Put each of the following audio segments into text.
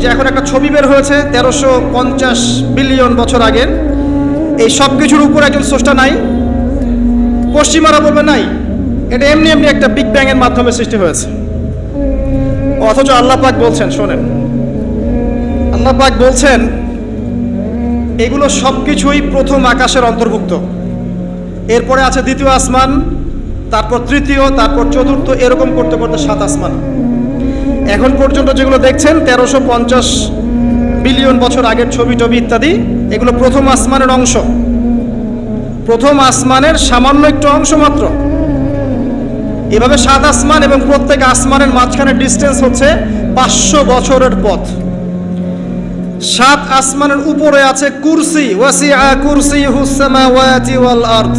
যে এখন একটা ছবি বের হয়েছে, তেরোশো পঞ্চাশ বিলিয়ন বছর আগের। এই সব কিছুর উপর একজন স্রষ্টা নাই। পশ্চিমারা বলবে নাই, এটা এমনি এমনি একটা বিগ ব্যাং এর মাধ্যমে সৃষ্টি হয়েছে। অথচ আল্লাহ পাক বলছেন, শোনেন, আল্লাহ পাক বলছেন, এগুলো সব কিছুই প্রথম আকাশের অন্তর্ভুক্ত। এরপরে আছে দ্বিতীয় আসমান, তারপর তৃতীয়, তারপর চতুর্থ, এরকম করতে করতে সাত আসমান। এখন পর্যন্ত যেগুলো দেখছেন, তেরোশো পঞ্চাশ বিলিয়ন বছর আগের ছবি টবি ইত্যাদি, এগুলো প্রথম আসমানের অংশ। প্রথম আসমানের সামান্য একটু অংশ মাত্র। এভাবে সাত আসমান এবং প্রত্যেক আসমানের মাঝখানে ডিস্টেন্স হচ্ছে পাঁচশো বছরের পথ। সাত আসমানের উপরে আছে কুরসি, ওয়াসিআ কুরসি হুসামাওয়াতি ওয়াল আরদ।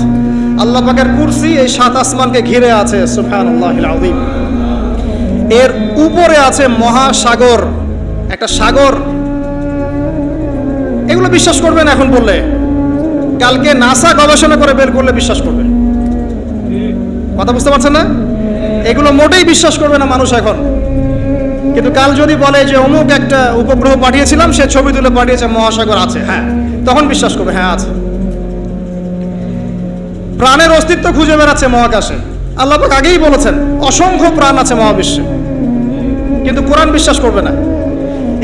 আল্লাহ পাকের কুরসি এই সাত আসমানকে ঘিরে আছে, সুবহানাল্লাহিল আযীম। এর উপরে আছে মহাসাগর। একটা সাগর। এগুলো বিশ্বাস করবেন এখন বললে। কালকে নাসা গবেষণা করে বের করলে বিশ্বাস করবে কথা বুঝতে পারছেন না? এগুলো মোটেই বিশ্বাস করবে না মানুষ এখন। কিন্তু কাল যদি বলে যে অমুক একটা উপগ্রহ পাঠিয়েছিলাম, সে ছবি তুলে পাঠিয়েছে, মহাসাগর আছে। হ্যাঁ তখন বিশ্বাস করবে হ্যাঁ আছে। প্রাণের অস্তিত্ব খুঁজে বেড়াচ্ছে মহাকাশে। আল্লাহ আগেই বলেছেন, অসংখ্য প্রাণ আছে মহাবিশ্বে। কিন্তু কোরআন বিশ্বাস করবে না।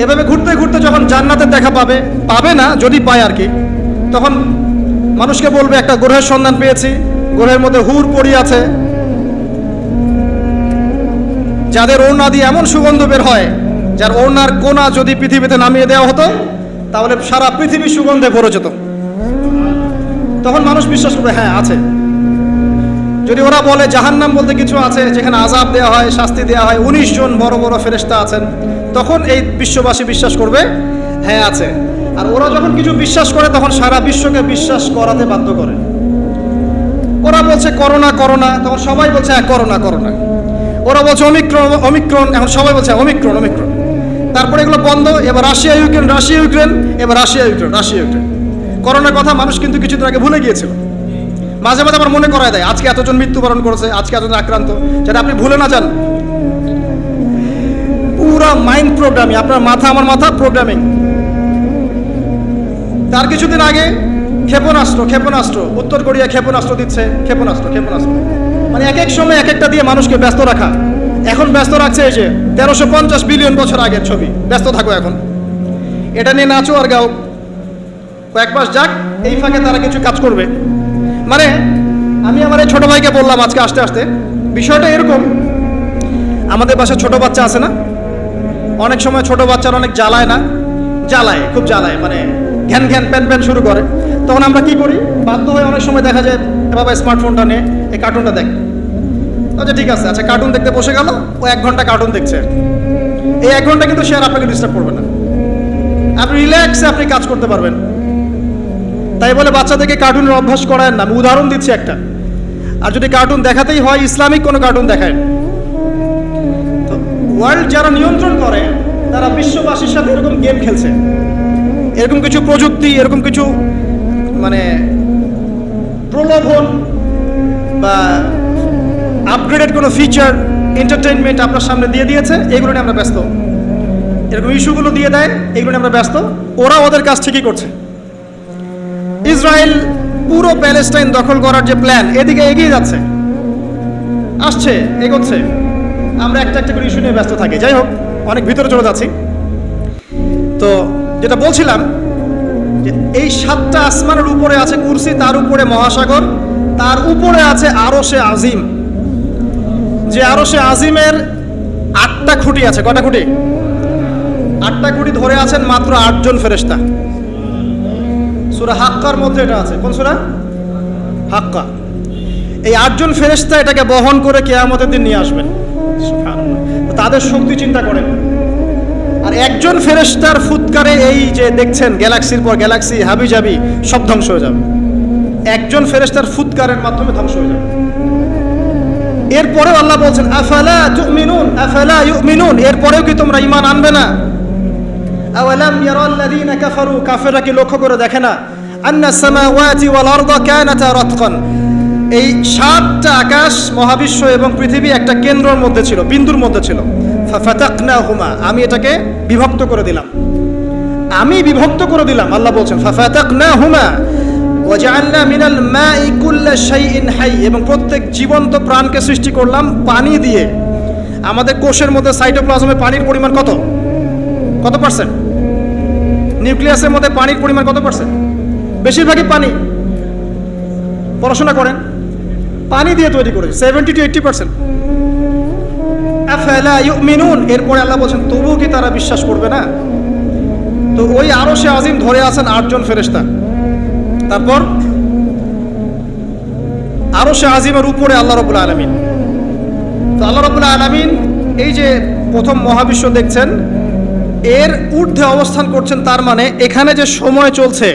এভাবে ঘুরতে ঘুরতে যখন জান্নাতের দেখা পাবে পাবে না, যদি পায় আর কি, তখন মানুষকে বলবে, একটা গ্রহের সন্ধান পেয়েছি, গ্রহের মধ্যে হুর পড়ি আছে। যাদের ওড়না দিয়ে এমন সুগন্ধ বের হয়, যার ওড়নার কোনা যদি পৃথিবীতে নামিয়ে দেওয়া হতো, তাহলে সারা পৃথিবী সুগন্ধে ভরে যেত। তখন মানুষ বিশ্বাস করবে হ্যাঁ আছে। যদি ওরা বলে জাহান্নাম বলতে কিছু আছে, যেখানে আজাব দেওয়া হয়, শাস্তি দেওয়া হয়, উনিশ জন বড় বড় ফেরেস্তা আছেন, তখন এই বিশ্ববাসী বিশ্বাস করবে হ্যাঁ আছে। আর ওরা যখন কিছু বিশ্বাস করে, তখন সারা বিশ্বকে বিশ্বাস করাতে বাধ্য করে। ওরা বলছে, করোনা করোনা। তখন সবাই বলছে হ্যাঁ করোনা করোনা। ওরা বলছে অমিক্রণ অমিক্রণ এখন সবাই বলছে অমিক্রণ অমিক্রণ তারপরে এগুলো বন্ধ, এবার রাশিয়া, ইউক্রেন রাশিয়া, ইউক্রেন, এবার রাশিয়া, ইউক্রেন রাশিয়া, ইউক্রেন। করোনার কথা মানুষ কিন্তু কিছুদিন আগে ভুলে গিয়েছিল। মাঝে মাঝে আমার মনে করায় দেয়, আজকে এতজন মৃত্যুবরণ করেছে, আজকে এতজন আক্রান্ত, যেটা আপনি ভুলে না যান। পুরা মাইন্ড প্রোগ্রামিং আপনার মাথা আমার মাথা প্রোগ্রামিং তার কিছুদিন আগে ক্ষেপণাস্ত্র ক্ষেপণাস্ত্র, উত্তর কোরিয়া ক্ষেপণাস্ত্র দিচ্ছে, ক্ষেপণাস্ত্র ক্ষেপণাস্ত্র। মানে এক এক সময় এক একটা দিয়ে মানুষকে ব্যস্ত রাখা। এখন ব্যস্ত রাখছে এই যে তেরোশো পঞ্চাশ বিলিয়ন বছর আগের ছবি। ব্যস্ত থাকো এখন। এটা নিয়ে নাচো আর গাও। কয়েক মাস যাক, এই ফাঁকে তারা কিছু কাজ করবে। মানে আমি আমার এই ছোট ভাইকে বললাম আজকে আসতে আসতে, বিষয়টা এরকম, আমাদের বাসায় ছোট বাচ্চা আছে না? অনেক সময় ছোট বাচ্চারা অনেক জ্বালায় না? জ্বালায়, খুব জ্বালায় মানে ঘ্যান ঘ্যান প্যান প্যান শুরু করে। তখন আমরা কি করি? বাধ্য হয়ে অনেক সময় দেখা যায়, "এ বাবা স্মার্টফোনটা নে, এই কার্টুনটা দেখ। আচ্ছা ঠিক আছে আচ্ছা কার্টুন দেখতে বসে গেল, ও এক ঘণ্টা কার্টুন দেখছে। এই এক ঘণ্টা কিন্তু সে আর আপনাকে ডিস্টার্ব করবে না। আপনি রিল্যাক্সে আপনি কাজ করতে পারবেন। তাই বলে বাচ্চাদেরকে কার্টুনের অভ্যাস করায় না। আমি উদাহরণ দিচ্ছি একটা। আর যদি কার্টুন দেখাতেই হয়, ইসলামিক কোনো কার্টুন দেখায় তো ওয়ার্ল্ড যারা নিয়ন্ত্রণ করে, তারা বিশ্ববাসীর সাথে এরকম গেম খেলছে। এরকম কিছু প্রযুক্তি, এরকম কিছু মানে প্রলোভন বা আপগ্রেডেড কোনো ফিচার এন্টারটেনমেন্ট আপনার সামনে দিয়ে দিয়েছে, এগুলো নিয়ে আমরা ব্যস্ত। এরকম ইস্যুগুলো দিয়ে দেয়, এগুলো নিয়ে আমরা ব্যস্ত। ওরা ওদের কাজ ঠিকই করছে। ইসরায়েল পুরো প্যালেস্টাইন দখল করার যে প্ল্যান, এদিকে এগিয়ে যাচ্ছে। আসছে, এগোচ্ছে। আমরা একটা একটা করে ইস্যু নিয়ে ব্যস্ত থাকি। যাই হোক, অনেক ভিতরে চলে যাচ্ছি। তো যেটা বলছিলাম, যে এই সাতটা আসমানের উপরে আছে কুরসি, তার উপরে মহাসাগর, তার উপরে আছে আরও সে আজিম। যে আরও সে আজিমের আটটা খুঁটি আছে, কটা খুঁটি? আটটা খুঁটি ধরে আছেন মাত্র আটজন ফেরেস্তা সুরা হাক্কার মধ্যে এটা আছে। কোন সুরা? হাক্কা। এই আটজন ফেরেস্তা এটাকে বহন করে কেয়ামতের দিন নিয়ে আসবেন। তাদের শক্তি চিন্তা করেন। আর একজন ফেরেস্তার ফুৎকারে এই যে দেখছেন, গ্যালাক্সির পর গ্যালাক্সি হাবি যাবি সব ধ্বংস হয়ে যাবে। একজন ফেরেস্তার ফুৎকারের মাধ্যমে ধ্বংস হয়ে যাবে। এরপরেও আল্লাহ বলছেন, আফালা তুমিনুন, আফালা ইউমিনুন? এরপরেও কি তোমরা ইমান আনবে না? কাফেররা কি লক্ষ্য করে দেখে না? আন্না সামাওয়াতি ওয়াল আরদা কানাতা রাতকান। এই সাতটা আকাশ, মহাবিশ্ব এবং পৃথিবী একটা কেন্দ্রের মধ্যে ছিল, বিন্দুর মধ্যে ছিল। ফাফাতাকনাহুমা, আমি এটাকে বিভক্ত করে দিলাম। আমি বিভক্ত করে দিলাম, আল্লাহ বলছেন, ফাফাতাকনাহুমা, ওয়াজআলনা মিনাল মাই কুল্লা হাই। এবং প্রত্যেক জীবন্ত প্রাণকে সৃষ্টি করলাম পানি দিয়ে। আমাদের কোষের মধ্যে সাইটোপ্লাজমে পানির পরিমাণ কত? কত পার্সেন্ট? নিউক্লিয়াসের মধ্যে পানির পরিমাণ কত পার্সেন্ট? বেশিরভাগই পানি। পড়াশোনা করেন। পানি দিয়ে তৈরি করে সেভেন্টি টু এইটটি পার্সেন্ট এরপরে আল্লাহ বলছেন, তবুও কি তারা বিশ্বাস করবে না? তো ওই আরও সে আজিম ধরে আছেন আটজন ফেরেস্তা তারপর, আরও সে আজিমের উপরে আল্লাহ রবুল্লা আলমিন। তো আল্লাহ রবুল্লা আলমিন এই যে প্রথম মহাবিশ্ব দেখছেন এর ঊর্ধ্বে অবস্থান করছেন তার মানে এখানে যে সময় চলছে,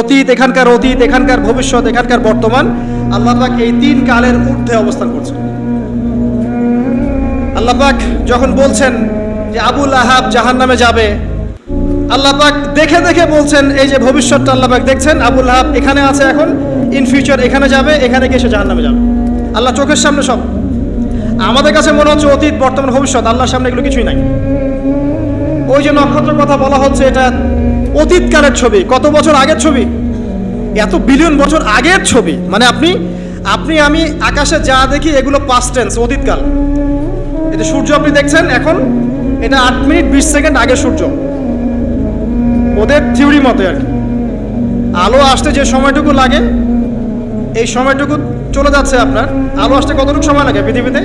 অতীত, এখানকার অতীত, এখানকার ভবিষ্যৎ, এখানকার বর্তমান, আল্লাহ পাক এই তিন কালের ঊর্ধ্বে অবস্থান করছেন। আল্লাহ পাক যখন বলছেন যে আবুল আহাব জাহান নামে যাবে, আল্লাহ পাক দেখে দেখে বলছেন এই যে ভবিষ্যৎটা আল্লাহ পাক দেখছেন, আবুল আহাব এখানে আছে এখন ইন ফিউচার এখানে যাবে, এখানে গিয়ে সে জাহান নামে যাবে। আল্লাহ চোখের সামনে সব। আমাদের কাছে মনে হচ্ছে অতীত, বর্তমান, ভবিষ্যৎ, আল্লাহর সামনে এগুলো কিছুই নাই। ওই যে নক্ষত্রের কথা বলা হচ্ছে, এটা অতীতকালের ছবি। কত বছর আগের ছবি? এত বিলিয়ন বছর আগের ছবি। মানে আপনি আপনি, আমি আকাশে যা দেখি, এগুলো পাস্ট টেন্স অতীতকাল। এটা সূর্য আপনি দেখছেন এখন, এটা আট মিনিট বিশ সেকেন্ড আগের সূর্য। ওদের থিওরি মতে আর কি। আলো আসতে যে সময়টুকু লাগে, এই সময়টুকু চলে যাচ্ছে আপনার। আলো আসতে কতটুকু সময় লাগে পৃথিবীতে?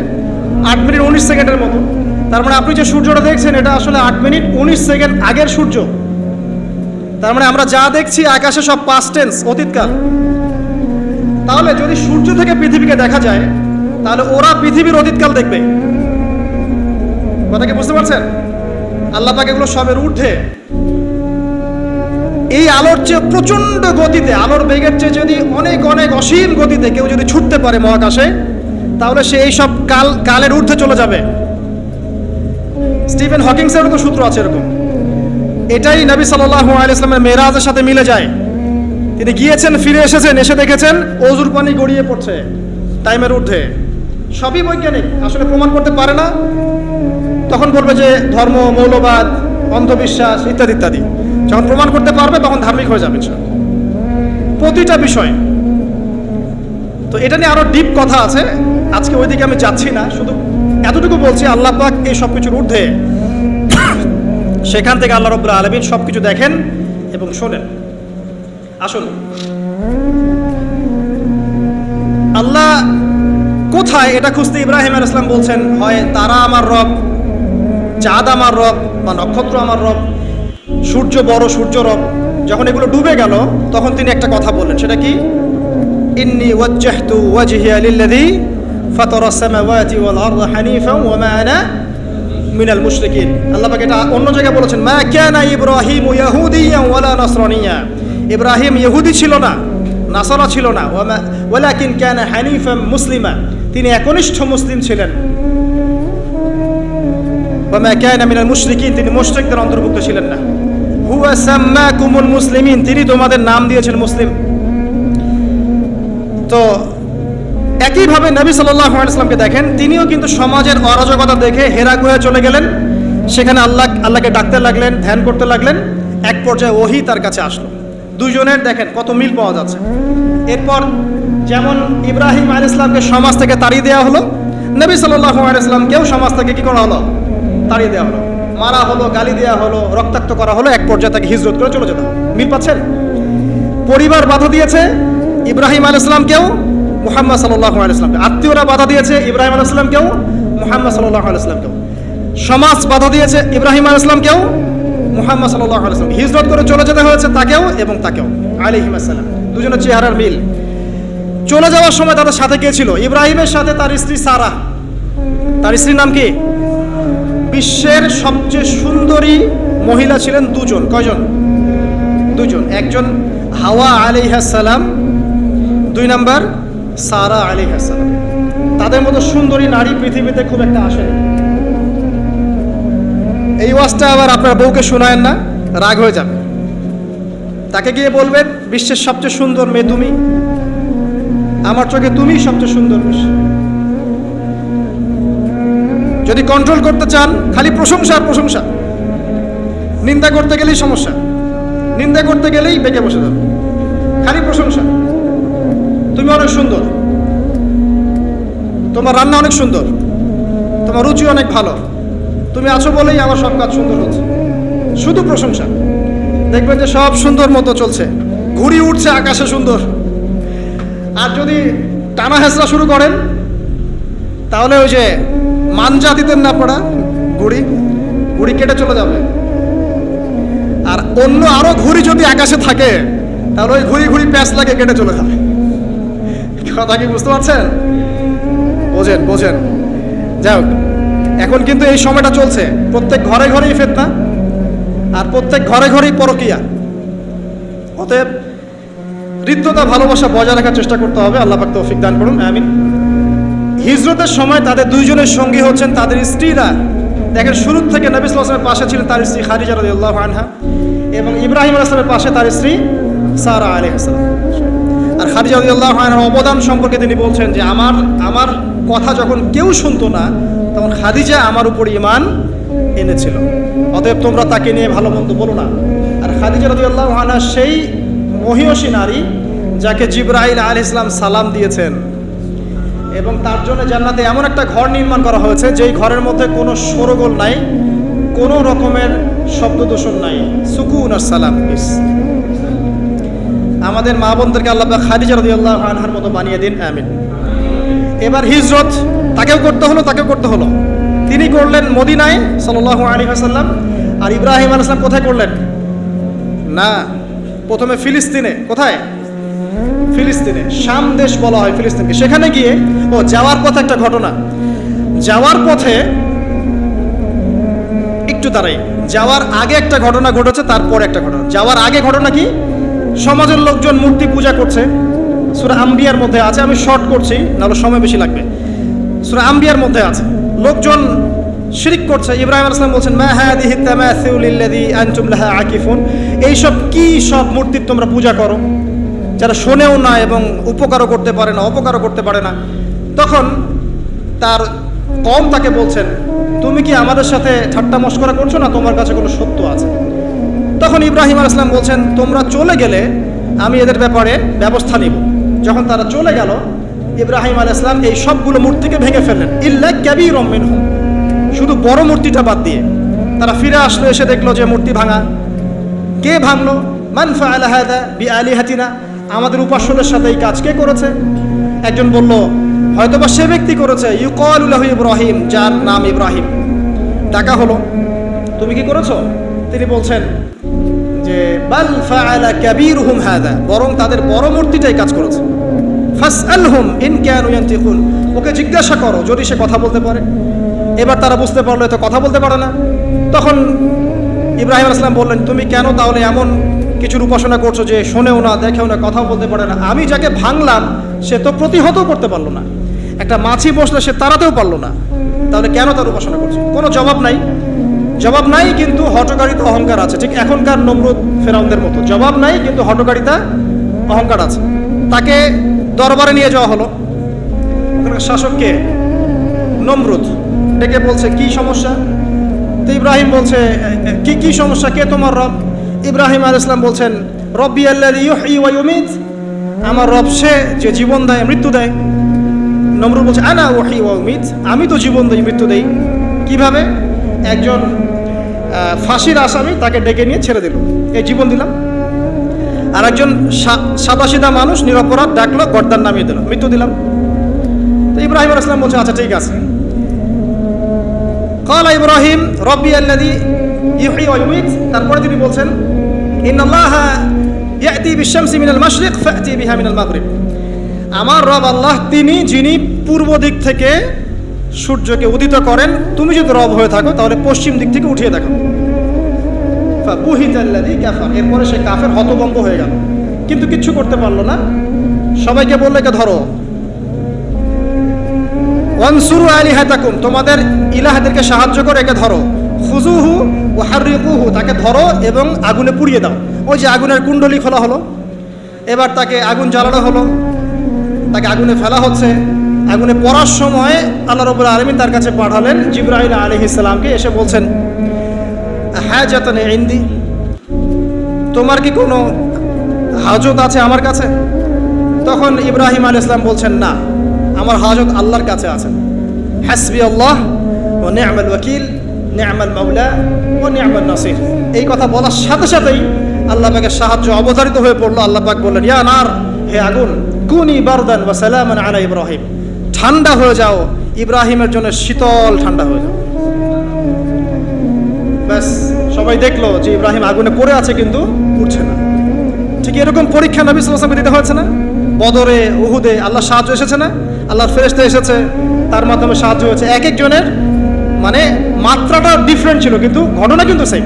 আট মিনিট উনিশ সেকেন্ডের মতো। তার মানে আপনি যে সূর্যটা দেখছেন, এটা আসলে আট মিনিট উনিশ সেকেন্ড আগের সূর্য। তার মানে আমরা যা দেখছি, আকাশে সব পাস্ট টেন্স অতীতকাল। তাহলে যদি সূর্য থেকে পৃথিবীকে দেখা যায়, তাহলে ওরা পৃথিবীর অতীতকাল দেখবে। কথা কি বুঝতে পারছেন? আল্লাহ পাক এগুলো সবের ঊর্ধ্বে। এই আলোর চেয়ে প্রচণ্ড গতিতে, আলোর বেগের চেয়ে যদি অনেক অনেক অসীম গতিতে কেউ যদি ছুটতে পারে মহাকাশে, তাহলে সে এই সব কাল, কালের ঊর্ধ্বে চলে যাবে। স্টিফেন হকিংসেরও তো সূত্র আছে এরকম। এটাই নবী সাল্লাহ আলাইসলামের মেরাজের সাথে মিলে যায়। তিনি গিয়েছেন, ফিরে এসেছেন, এসে দেখেছেন, অজুর পানি গড়িয়ে পড়ছে, টাইমের ঊর্ধ্বে। সবই বৈজ্ঞানিক, আসলে প্রমাণ করতে পারে না। তখন বলবে যে ধর্ম, মৌলবাদ, অন্ধবিশ্বাস, ইত্যাদি ইত্যাদি। যখন প্রমাণ করতে পারবে, তখন ধার্মিক হয়ে যাবে প্রতিটা বিষয়। তো এটা নিয়ে আরও ডিপ কথা আছে। আজকে ওইদিকে আমি যাচ্ছি না, শুধু এতটুকু বলছি, আল্লাহ পাক এই সব কিছুর ঊর্ধ্বে। সেখান থেকে আল্লাহ রব্বুল আলমিন সব কিছু দেখেন এবং শোনেন। আসুন। আল্লাহ কোথায় এটা খুঁজতে ইব্রাহিম আল ইসলাম বলছেন, হয় তারা আমার রব, চাঁদ আমার রব বা নক্ষত্র আমার রব, সূর্য বড়, সূর্য রব। যখন এগুলো ডুবে গেল, তখন তিনি একটা কথা বললেন, সেটা কি? ইন্নি ওয়াজ্জাহতু ওয়াজহিয়া লিল্লাযী ফাতারা সামাওয়াতি ওয়াল আরদা হানিফান ওয়া মা আনা মিনাল মুশরিকিন। আল্লাহ পাক এটা অন্য জায়গায় বলেছেন, মা কানা ইব্রাহিম ইয়াহুদিয়ান ওয়ালা নাসরানিয়া। ইব্রাহিম ইহুদি ছিল না, নাসারা ছিল না। ওয়ালাকিন কানা হানিফাম মুসলিমা। তিনি একনিষ্ঠ মুসলিম ছিলেন। ওয়ামা কানা মিনাল মুশরিকিন, তিনি মুশরিকদের অন্তর্ভুক্ত ছিলেন না। হুয়া সাম্মাকুমুল মুসলিমিন, তিনি তোমাদের নাম দিয়েছেন মুসলিম। তো একইভাবে নবী সাল্লাহ ইসলামকে দেখেন, তিনিও কিন্তু সমাজের অরাজকতা দেখে হেরা গুহে চলে গেলেন। সেখানে আল্লাহ, আল্লাহকে ডাকতে লাগলেন, ধ্যান করতে লাগলেন, এক পর্যায়ে ওহি তার কাছে আসলো। দুজনের দেখেন কত মিল পাওয়া যাচ্ছে। এরপর যেমন ইব্রাহিম আল ইসলামকে সমাজ থেকে তাড়িয়ে দেওয়া হলো, নবী সাল্লাহ ইসলামকেও সমাজ থেকে কি করা হলো? তাড়িয়ে দেওয়া হলো। মারা হলো, গালি দেওয়া হলো, রক্তাক্ত করা হলো, এক পর্যায়ে তাকে হিজরত করে চলে যেতে মিল পাচ্ছেন? পরিবার বাধা দিয়েছে, ইব্রাহিম আল ইসলামকেও মুহাম্মদ সাল্লাহ আলাইসলামকে আত্মীয়রা বাধা দিয়েছে ইব্রাহিম আল ইসলামকেও মুহাম্মদ সাল্লাহ আলাইসলামকেও সমাজ বাধা দিয়েছে ইব্রাহিম আল ইসলামকেও মুহাম্মদ সাল্লাহ আলাইসলাম হিজরত করে চলে যেতে হয়েছে তাকেও এবং তাকেও আলিহিম আসসালাম। দুজনের চেহারার মিল। চলে যাওয়ার সময় তাদের সাথে কে ছিল? ইব্রাহিমের সাথে তার স্ত্রী সারা। তার স্ত্রীর নাম কি? বিশ্বের সবচেয়ে সুন্দরী মহিলা ছিলেন দুজন। কয়জন? দুজন। একজন হাওয়া আলিহাসালাম দুই নাম্বার সারা আলী হাসান তাদের মতো সুন্দরী নারী পৃথিবীতে খুব একটা আসে এই ওয়াজটা আবার আপনার বউকে শোনায়েন না, রাগ হয়ে যাবে। তাকে গিয়ে বলবেন, বিশ্বের সবচেয়ে সুন্দর মেয়ে তুমি। আমার চোখে তুমি সবচেয়ে সুন্দর বিশ্ব যদি কন্ট্রোল করতে চান, খালি প্রশংসা আর প্রশংসা। নিন্দা করতে গেলেই সমস্যা। নিন্দা করতে গেলেই বেঁকে বসে যাবে। খালি প্রশংসা। তুমি অনেক সুন্দর। তোমার রান্না অনেক সুন্দর। তোমার রুচি অনেক ভালো। তুমি আছো বলেই আমার সব কাজ সুন্দর হচ্ছে। শুধু প্রশংসা। দেখবেন যে সব সুন্দর মতো চলছে। ঘুড়ি উঠছে আকাশে সুন্দর। আর যদি টানা হেঁচড়া শুরু করেন, তাহলে ওই যে মানজা দিতেন না পড়া ঘুড়ি ঘুড়ি কেটে চলে যাবে। আর অন্য আরও ঘুড়ি যদি আকাশে থাকে, তাহলে ওই ঘুড়ি ঘুড়ি প্যাঁচ লাগে কেটে চলে যাবে। কথা কি বুঝতে পারছেন? বোঝেন বোঝেন। যাই হোক, এখন কিন্তু এই সময়টা চলছে। প্রত্যেক ঘরে ঘরেই ফেতনা, আর প্রত্যেক ঘরে ঘরেই পরকিয়া। অতএব হৃদ্যতা, ভালোবাসা বজায় রাখার চেষ্টা করতে হবে। আল্লাহ পাক তৌফিক দান করুন, আমিন। হিজরতের সময় তাদের দুইজনের সঙ্গী হচ্ছেন তাদের স্ত্রীরা। দেখেন শুরু থেকে নবী সাল্লামের পাশে ছিলেন তার স্ত্রী খারিজা রাদিয়াল্লাহু আনহা এবং ইব্রাহিম আলাইহিসসালামের পাশে তার স্ত্রী সারা আলাইহিস সালাম। আর খাদিজা আনহার অবদান সম্পর্কে তিনি বলছেন যে আমার আমার কথা যখন কেউ শুনতো না, তখন খাদিজা আমার উপর ইমান এনেছিল। অতএব তোমরা তাকে নিয়ে ভালো মন্দ বলো না। আর খাদিজা রাদিয়াল্লাহু আনহা সেই মহিয়সী নারী যাকে জিব্রাইল আলাইহিস ইসলাম সালাম দিয়েছেন। এবং তার জন্য জান্নাতে এমন একটা ঘর নির্মাণ করা হয়েছে, যেই ঘরের মধ্যে কোনো সরগোল নাই, কোনো রকমের শব্দ দূষণ নাই। সুকুন আর সালাম পিস আমাদের মা বোনদেরকে আল্লাহ খাদিজা রাদিয়াল্লাহু আনহার মতো বানিয়ে দিন, আমিন। এবার হিজরত তাকেও করতে হলো, তাকেও করতে হলো। তিনি করলেন মদিনায়, সাল্লাল্লাহু আলাইহি ওয়াসাল্লাম। আর ইব্রাহিম আলাইহিস সালাম কোথায় করলেন? না, প্রথমে ফিলিস্তিনে। কোথায়? ফিলিস্তিনে। শাম দেশ বলা হয় ফিলিস্তিনকে। সেখানে গিয়ে, ও, যাওয়ার পথে একটা ঘটনা। যাওয়ার পথে একটু দাঁড়াই। যাওয়ার আগে একটা ঘটনা ঘটেছে, তারপরে একটা ঘটনা। যাওয়ার আগে ঘটনা কি? সমাজের লোকজন মূর্তি পূজা করছে। সুরা আম্বিয়ার মধ্যে আছে, আমি শর্ট করছি, নাহলে সময় বেশি লাগবে। সুরা আম্বিয়ার মধ্যে আছে। লোকজন শিরিক করছে, ইব্রাহিম আসলাম বলছেন, মা হাদিহি তামাসিউলিল্লাযী আনতুম লাহা আকিফুন? এইসব কি সব মূর্তির তোমরা পূজা করো? যারা শোনেও না এবং উপকারও করতে পারে না, অপকারও করতে পারে না। তখন তার কম তাকে বলছেন, তুমি কি আমাদের সাথে ঠাট্টা মস্করা করছ না? তোমার কাছে কোনো সত্য আছে? তখন ইব্রাহিম আল ইসলাম বলছেন, তোমরা চলে গেলে আমি এদের ব্যাপারে ব্যবস্থা নিব। যখন তারা চলে গেল, ইব্রাহিম আল ইসলাম এই সবগুলো মূর্তিকে ভেঙে ফেললেন। ইল্লা ক্যাবি রমিন শুধু বড় মূর্তিটা বাদ দিয়ে তারা ফিরে আসলো, এসে দেখল যে মূর্তি ভাঙা। কে ভাঙলো? মানফা হাদা বি আলিহাতিনা আমাদের উপাসনের সাথে এই কাজ কে করেছে? একজন বলল, হয়তোবা সে ব্যক্তি করেছে। ইউকলুল্লাহ ইব্রাহিম, যার নাম ইব্রাহিম। ডাকা হলো। তুমি কি করেছ? তিনি বলছেন বাল ফাআলা কাবীরুহুম হাদা বরং তাদের বড় কাজ করেছে। ফাসআলহুম ইন কানু ইয়ান্তিকুন, ওকে জিজ্ঞাসা করো যদি সে কথা বলতে পারে। এবার তারা বুঝতে পারল এত কথা বলতে পারে না। তখন ইব্রাহিম আসলাম বললেন, তুমি কেন তাহলে এমন কিছুর উপাসনা করছ যে শোনেও না, দেখেও না, কথাও বলতে পারে না? আমি যাকে ভাঙলাম, সে তো প্রতিহতও করতে পারল না। একটা মাছি বসলে সে তাড়াতেও পারল না। তাহলে কেন তার উপাসনা করছে? কোনো জবাব নাই। জবাব নাই, কিন্তু হটকারিতা অহংকার আছে। ঠিক এখনকার নমরুদ ফেরাউনদের মতো। জবাব নাই, কিন্তু হটকারিতা অহংকার আছে। তাকে দরবারে নিয়ে যাওয়া হলো। শাসককে নমরুদ ডেকে বলছে, কি সমস্যা? তো ইব্রাহিম বলছে, কি কি সমস্যা? কে তোমার রব? ইব্রাহিম আল ইসলাম বলছেন, রব্বি আল্লাহ ইউমিত। আমার রব, সে যে জীবন দেয়, মৃত্যু দেয়। নমরুদ বলছে, আনা ওহি ওমিত আমি তো জীবন দিই, মৃত্যু দেই। কীভাবে? একজন ফাঁসির আসামি তাকে ডেকে নিয়ে ছেড়ে দিল। এই জীবন দিলাম। আর একজন সাবাসিদা মানুষ নিরপরাধ ডাকলো গর্দার নামিয়ে দিল। মৃত্যু দিলাম। তো ইব্রাহিম আসলাম বলছে আচ্ছা ঠিক আছে। কল ইব্রাহিম, রব্বি আল্লাদি ইউহি ওয়াইমিত তারপরে তিনি বলছেন, ইন্নাল্লাহ ইয়াতি বিশামসি মিনাল মাশরিক ফাতি বিহা মিনাল মাগরিব। আমার রব আল্লাহ, তিনি যিনি পূর্ব দিক থেকে সূর্যকে উদিত করেন। তুমি যদি রব হয়ে থাকো, তাহলে পশ্চিম দিক থেকে উঠিয়ে দেখো। এরপরে সে কাফের হতভম্ব হয়ে গেল। কিন্তু কিচ্ছু করতে পারল না। সবাইকে বললে কে ধরো। ওয়ানসুরু আলী হাতাকুম তোমাদের ইলাহাদেরকে সাহায্য করে একে ধরো। খুজুহু ও হারিকুহু। তাকে ধরো এবং আগুনে পুড়িয়ে দাও। ওই যে আগুনের কুণ্ডলি খোলা হলো। এবার তাকে আগুন জ্বালানো হলো। তাকে আগুনে ফেলা হচ্ছে। আগুনে পড়ার সময় আল্লাহ রবুল আলমিন তার কাছে পাঠালেন জিব্রাহিল আলহ ইসলামকে এসে বলছেন হ্যাঁ যাতনে ইন্দি, তোমার কি কোনো হাজত আছে আমার কাছে? তখন ইব্রাহিম আল ইসলাম বলছেন, না, আমার হাজত আল্লাহর কাছে আছে। হাসবি আল্লাহ ও নেয়ামাল ওয়াকিল, নেয়ামাল মাউলা ও নেয়ামাল নাসির। এই কথা বলার সাথে সাথেই আল্লাহ পাকের সাহায্য অবধারিত হয়ে পড়ল। আল্লাহ পাক বললেন, ইয়া নার, হে আগুন, কুনি বারদান ওয়া সালামান আলা ইব্রাহিম। ঠান্ডা হয়ে যাও। ইব্রাহিমের জন্য শীতল ঠান্ডা হয়ে যাও। ব্যাস, সবাই দেখল যে ইব্রাহিম আগুনে পড়ে আছে কিন্তু উঠছে না। ঠিক এরকম পরীক্ষা নবী সাল্লামকে দিতে হয়েছে না? বদরে, উহুদে আল্লাহ সাহায্য এসেছে না? আল্লাহর ফেরেস্তা এসেছে, তার মাধ্যমে সাহায্য হয়েছে। এক একজনের মানে মাত্রাটা ডিফারেন্ট ছিল, কিন্তু ঘটনা কিন্তু সেম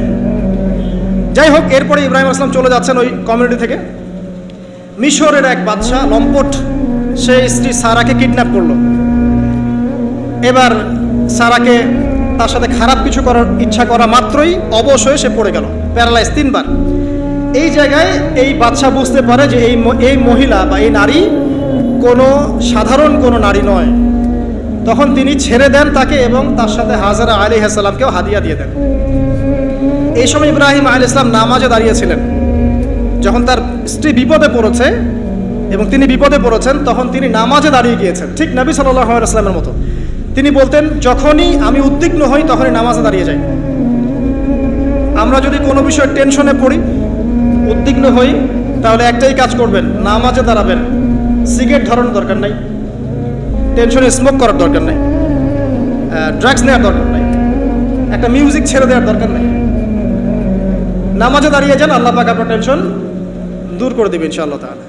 যাই হোক, এরপরে ইব্রাহিম আসলাম চলে যাচ্ছেন ওই কমিউনিটি থেকে। মিশরের এক বাদশাহ লম্পট সে স্ত্রী সারাকে কিডন্যাপ করল। এবার সারাকে তার সাথে খারাপ কিছু করার ইচ্ছা করা মাত্রই অবশ্যই সে পড়ে গেল প্যারালাইজ তিনবার। এই জায়গায় এই বাচ্চা বুঝতে পারে যে এই এই মহিলা বা এই নারী কোনো সাধারণ কোনো নারী নয়। তখন তিনি ছেড়ে দেন তাকে এবং তার সাথে হাজারা আলী হাসালামকেও হাদিয়া দিয়ে দেন। এই সময় ইব্রাহিম আলী ইসলাম নামাজে দাঁড়িয়েছিলেন। যখন তার স্ত্রী বিপদে পড়েছে এবং তিনি বিপদে পড়েছেন, তখন তিনি নামাজে দাঁড়িয়ে গিয়েছেন, ঠিক নবী সাল্লামের মতো। তিনি বলতেন, যখনই আমি উদ্বিগ্ন হই, তখনই নামাজে দাঁড়িয়ে যাই। আমরা যদি কোনো বিষয়ে টেনশনে পড়ি, উদ্বিগ্ন হই, তাহলে একটাই কাজ করবেন, নামাজে দাঁড়াবেন। সিগারেট ধরানোর দরকার নাই, টেনশনে স্মোক করার দরকার নাই ড্রাগস নেওয়ার দরকার নাই, একটা মিউজিক ছেড়ে দেওয়ার দরকার নাই। নামাজে দাঁড়িয়ে যান, আল্লাহ পাক আপনার টেনশন দূর করে দেবেন, ইনশাআল্লাহ তাআলা।